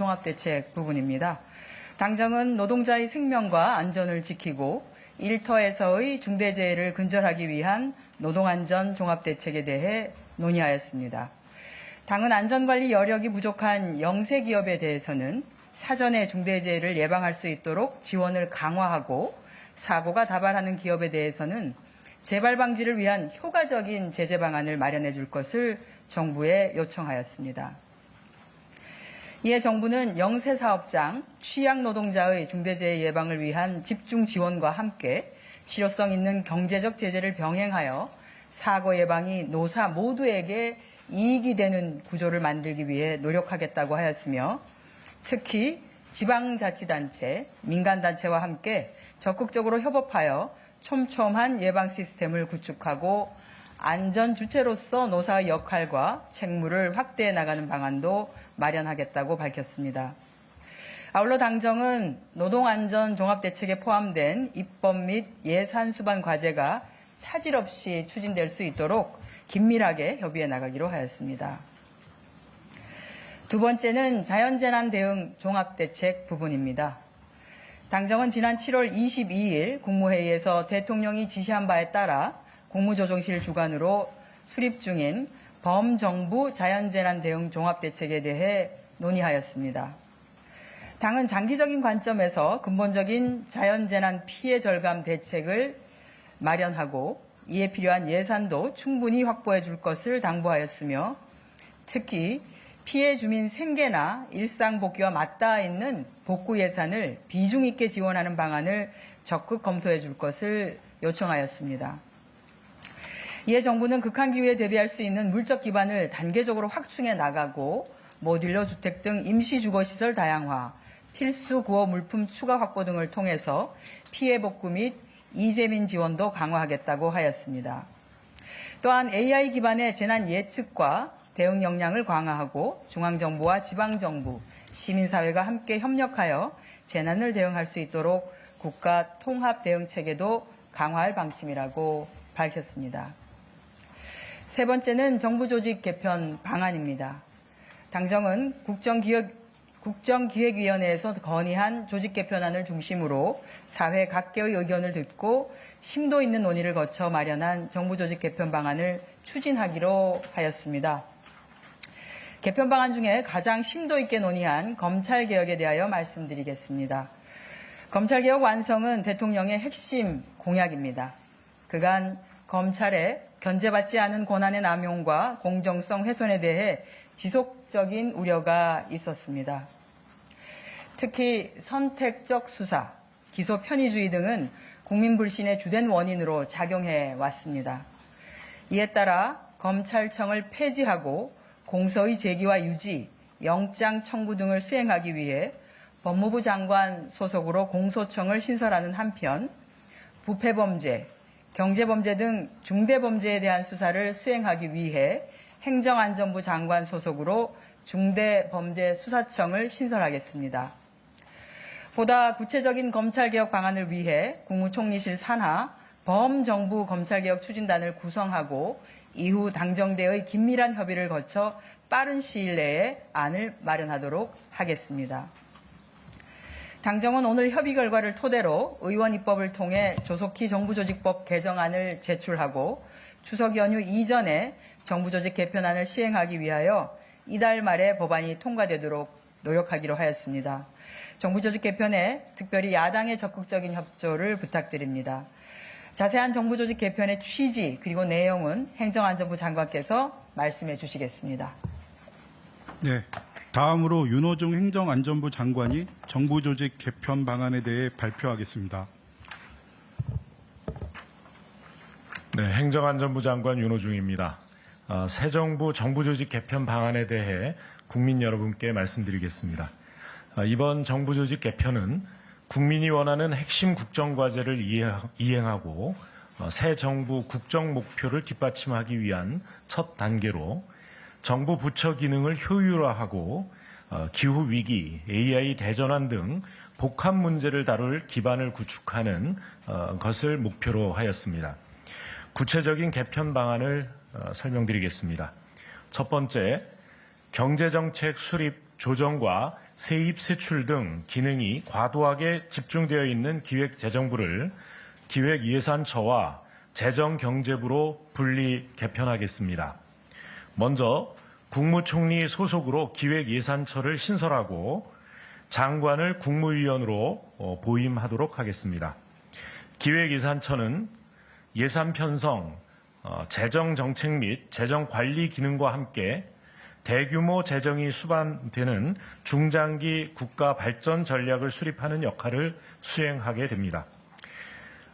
종합대책 부분입니다. 당정은 노동자의 생명과 안전을 지키고 일터에서의 중대재해를 근절하기 위한 노동안전 종합대책에 대해 논의하였습니다. 당은 안전관리 여력이 부족한 영세 기업에 대해서는 사전에 중대재해를 예방할 수 있도록 지원을 강화하고 사고가 다발하는 기업에 대해서는 재발 방지를 위한 효과적인 제재 방안을 마련해 줄 것을 정부에 요청하였습니다. 이에 정부는 영세 사업장, 취약 노동자의 중대재해 예방을 위한 집중 지원과 함께 실효성 있는 경제적 제재를 병행하여 사고 예방이 노사 모두에게 이익이 되는 구조를 만들기 위해 노력하겠다고 하였으며 특히 지방자치단체, 민간단체와 함께 적극적으로 협업하여 촘촘한 예방 시스템을 구축하고 안전 주체로서 노사의 역할과 책무를 확대해 나가는 방안도 마련하겠다고 밝혔습니다. 아울러 당정은 노동안전 종합대책에 포함된 입법 및 예산 수반 과제가 차질 없이 추진될 수 있도록 긴밀하게 협의해 나가기로 하였습니다. 두 번째는 자연재난 대응 종합대책 부분입니다. 당정은 지난 7월 22일 국무회의에서 대통령이 지시한 바에 따라 국무조정실 주관으로 수립 중인 범정부 자연재난 대응 종합대책에 대해 논의하였습니다. 당은 장기적인 관점에서 근본적인 자연재난 피해 절감 대책을 마련하고 이에 필요한 예산도 충분히 확보해 줄 것을 당부하였으며 특히 피해 주민 생계나 일상 복귀와 맞닿아 있는 복구 예산을 비중 있게 지원하는 방안을 적극 검토해 줄 것을 요청하였습니다. 이에 정부는 극한 기후에 대비할 수 있는 물적 기반을 단계적으로 확충해 나가고 모듈러 주택 등 임시 주거 시설 다양화, 필수 구호 물품 추가 확보 등을 통해서 피해 복구 및 이재민 지원도 강화하겠다고 하였습니다. 또한 AI 기반의 재난 예측과 대응 역량을 강화하고 중앙정부와 지방정부, 시민사회가 함께 협력하여 재난을 대응할 수 있도록 국가 통합 대응 체계도 강화할 방침이라고 밝혔습니다. 세 번째는 정부 조직 개편 방안입니다. 당정은 국정기획, 국정기획위원회에서 건의한 조직 개편안을 중심으로 사회 각계의 의견을 듣고 심도 있는 논의를 거쳐 마련한 정부 조직 개편 방안을 추진하기로 하였습니다. 개편 방안 중에 가장 심도 있게 논의한 검찰 개혁에 대하여 말씀드리겠습니다. 검찰 개혁 완성은 대통령의 핵심 공약입니다. 그간 검찰의 견제받지 않은 권한의 남용과 공정성 훼손에 대해 지속적인 우려가 있었습니다. 특히 선택적 수사, 기소 편의주의 등은 국민 불신의 주된 원인으로 작용해 왔습니다. 이에 따라 검찰청을 폐지하고 공소의 제기와 유지, 영장 청구 등을 수행하기 위해 법무부 장관 소속으로 공소청을 신설하는 한편 부패범죄, 경제범죄 등 중대범죄에 대한 수사를 수행하기 위해 행정안전부 장관 소속으로 중대범죄수사청을 신설하겠습니다. 보다 구체적인 검찰개혁 방안을 위해 국무총리실 산하 범정부 검찰개혁 추진단을 구성하고 이후 당정대의 긴밀한 협의를 거쳐 빠른 시일 내에 안을 마련하도록 하겠습니다. 당정은 오늘 협의 결과를 토대로 의원 입법을 통해 조속히 정부조직법 개정안을 제출하고 추석 연휴 이전에 정부조직 개편안을 시행하기 위하여 이달 말에 법안이 통과되도록 노력하기로 하였습니다. 정부조직 개편에 특별히 야당의 적극적인 협조를 부탁드립니다. 자세한 정부조직 개편의 취지 그리고 내용은 행정안전부 장관께서 말씀해 주시겠습니다. 네. 다음으로 윤호중 행정안전부 장관이 정부조직 개편 방안에 대해 발표하겠습니다. 네, 행정안전부 장관 윤호중입니다. 어, 새 정부 정부조직 개편 방안에 대해 국민 여러분께 말씀드리겠습니다. 어, 이번 정부조직 개편은 국민이 원하는 핵심 국정과제를 이행하고 어, 새 정부 국정 목표를 뒷받침하기 위한 첫 단계로 정부 부처 기능을 효율화하고 어, 기후 위기, AI 대전환 등 복합 문제를 다룰 기반을 구축하는 어, 것을 목표로 하였습니다. 구체적인 개편 방안을 어, 설명드리겠습니다. 첫 번째, 경제정책 수립 조정과 세입 세출 등 기능이 과도하게 집중되어 있는 기획재정부를 기획예산처와 재정경제부로 분리 개편하겠습니다. 먼저 국무총리 소속으로 기획예산처를 신설하고 장관을 국무위원으로 어, 보임하도록 하겠습니다. 기획예산처는 예산 편성, 어, 재정 정책 및 재정 관리 기능과 함께 대규모 재정이 수반되는 중장기 국가 발전 전략을 수립하는 역할을 수행하게 됩니다.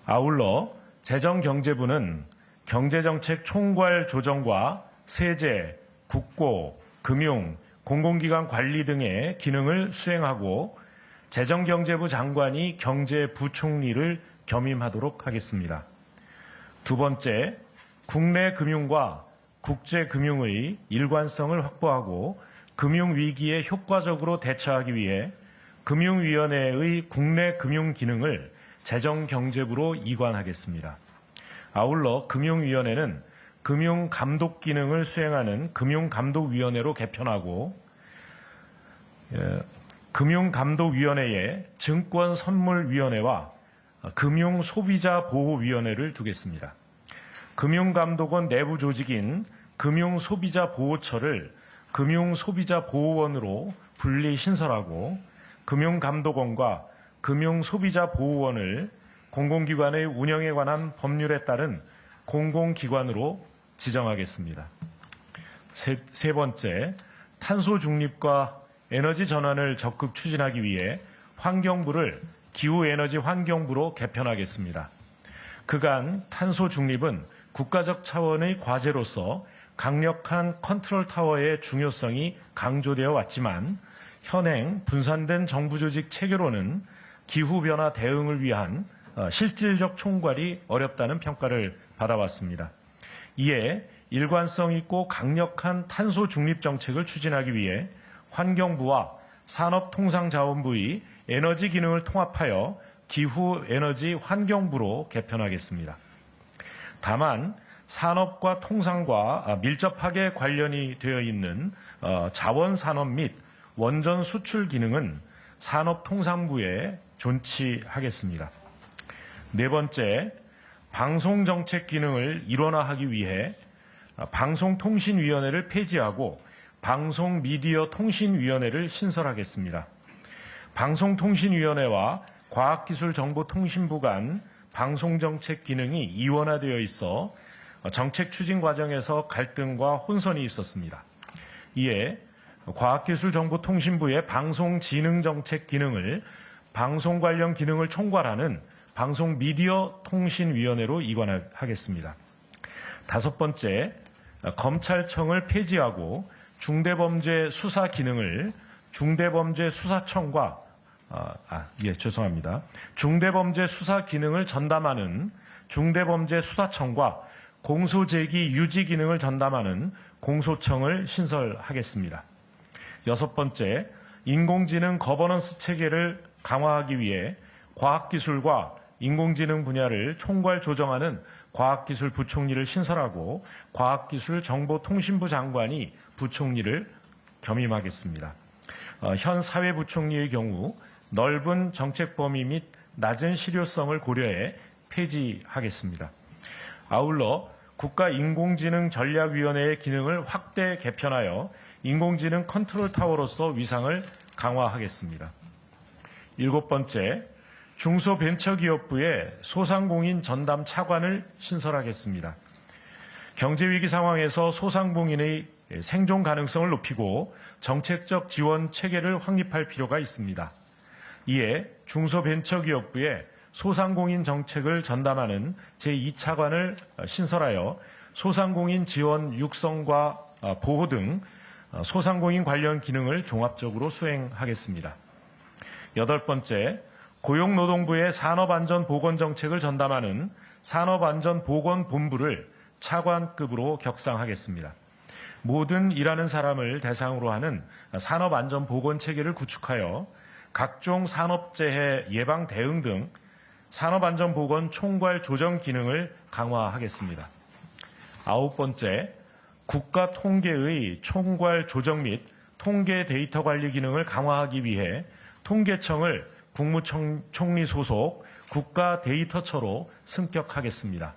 아울러 재정경제부는 경제정책 총괄 조정과 세제, 국고, 금융, 공공기관 관리 등의 기능을 수행하고 재정경제부 장관이 경제부총리를 겸임하도록 하겠습니다. 두 번째, 국내 금융과 국제 금융의 일관성을 확보하고 금융 위기에 효과적으로 대처하기 위해 금융위원회의 국내 금융 기능을 재정경제부로 이관하겠습니다. 아울러 금융위원회는 금융 감독 기능을 수행하는 금융 감독 위원회로 개편하고 예, 금융 감독 위원회에 증권 선물 위원회와 금융 소비자 보호 위원회를 두겠습니다. 금융 감독원 내부 조직인 금융 소비자 보호처를 금융 소비자 보호원으로 분리 신설하고 금융 감독원과 금융 소비자 보호원을 공공기관의 운영에 관한 법률에 따른 공공기관으로 지정하겠습니다. 세, 세 번째, 탄소 중립과 에너지 전환을 적극 추진하기 위해 환경부를 기후에너지 환경부로 개편하겠습니다. 그간 탄소 중립은 국가적 차원의 과제로서 강력한 컨트롤 타워의 중요성이 강조되어 왔지만 현행 분산된 정부 조직 체계로는 기후 변화 대응을 위한 어, 실질적 총괄이 어렵다는 평가를 받아왔습니다. 이에 일관성 있고 강력한 탄소 중립 정책을 추진하기 위해 환경부와 산업통상자원부의 에너지 기능을 통합하여 기후 에너지 환경부로 개편하겠습니다. 다만 산업과 통상과 아, 밀접하게 관련이 되어 있는 어, 자원 산업 및 원전 수출 기능은 산업통상부에 존치하겠습니다. 네 번째, 방송 정책 기능을 일원화하기 위해 아, 방송통신위원회를 폐지하고 방송미디어통신위원회를 신설하겠습니다. 방송통신위원회와 과학기술정보통신부 간 방송정책 기능이 이원화되어 있어 정책 추진 과정에서 갈등과 혼선이 있었습니다. 이에 과학기술정보통신부의 방송지능정책 기능을 방송 관련 기능을 총괄하는 방송 미디어 통신위원회로 이관하겠습니다. 다섯 번째, 검찰청을 폐지하고 중대범죄 수사 기능을 중대범죄 수사청과 아, 아, 예, 죄송합니다. 중대범죄 수사 기능을 전담하는 중대범죄 수사청과 공소제기 유지 기능을 전담하는 공소청을 신설하겠습니다. 여섯 번째, 인공지능 거버넌스 체계를 강화하기 위해 과학기술과 인공지능 분야를 총괄 조정하는 과학기술 부총리를 신설하고 과학기술 정보통신부 장관이 부총리를 겸임하겠습니다. 어, 현 사회부총리의 경우 넓은 정책 범위 및 낮은 실효성을 고려해 폐지하겠습니다. 아울러 국가인공지능전략위원회의 기능을 확대 개편하여 인공지능 컨트롤 타워로서 위상을 강화하겠습니다. 일곱 번째, 중소벤처기업부의 소상공인 전담 차관을 신설하겠습니다. 경제위기 상황에서 소상공인의 생존 가능성을 높이고 정책적 지원 체계를 확립할 필요가 있습니다. 이에 중소벤처기업부에 소상공인 정책을 전담하는 제2차관을 신설하여 소상공인 지원 육성과 보호 등 소상공인 관련 기능을 종합적으로 수행하겠습니다. 여덟 번째, 고용노동부의 산업안전보건정책을 전담하는 산업안전보건본부를 차관급으로 격상하겠습니다. 모든 일하는 사람을 대상으로 하는 산업안전보건체계를 구축하여 각종 산업재해 예방 대응 등 산업안전보건 총괄 조정 기능을 강화하겠습니다. 아홉 번째, 국가 통계의 총괄 조정 및 통계 데이터 관리 기능을 강화하기 위해 통계청을 국무총리 소속 국가 데이터처로 승격하겠습니다.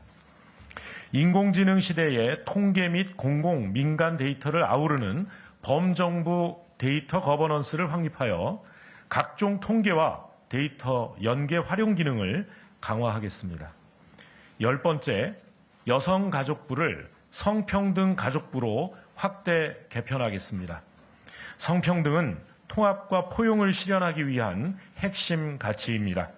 인공지능 시대의 통계 및 공공 민간 데이터를 아우르는 범정부 데이터 거버넌스를 확립하여 각종 통계와 데이터 연계 활용 기능을 강화하겠습니다. 열 번째, 여성가족부를 성평등 가족부로 확대 개편하겠습니다. 성평등은 통합과 포용을 실현하기 위한 핵심 가치입니다.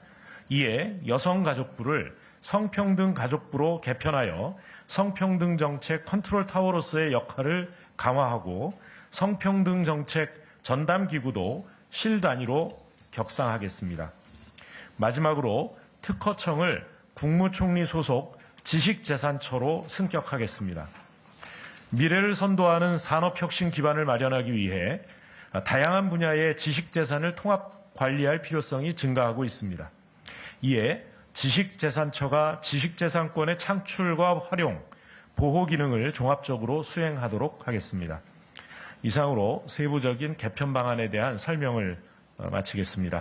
이에 여성가족부를 성평등 가족부로 개편하여 성평등 정책 컨트롤 타워로서의 역할을 강화하고 성평등 정책 전담 기구도 실 단위로 격상하겠습니다. 마지막으로 특허청을 국무총리 소속 지식재산처로 승격하겠습니다. 미래를 선도하는 산업혁신 기반을 마련하기 위해 다양한 분야의 지식 재산을 통합 관리할 필요성이 증가하고 있습니다. 이에 지식재산처가 지식재산권의 창출과 활용, 보호 기능을 종합적으로 수행하도록 하겠습니다. 이상으로 세부적인 개편 방안에 대한 설명을 어, 마치겠습니다.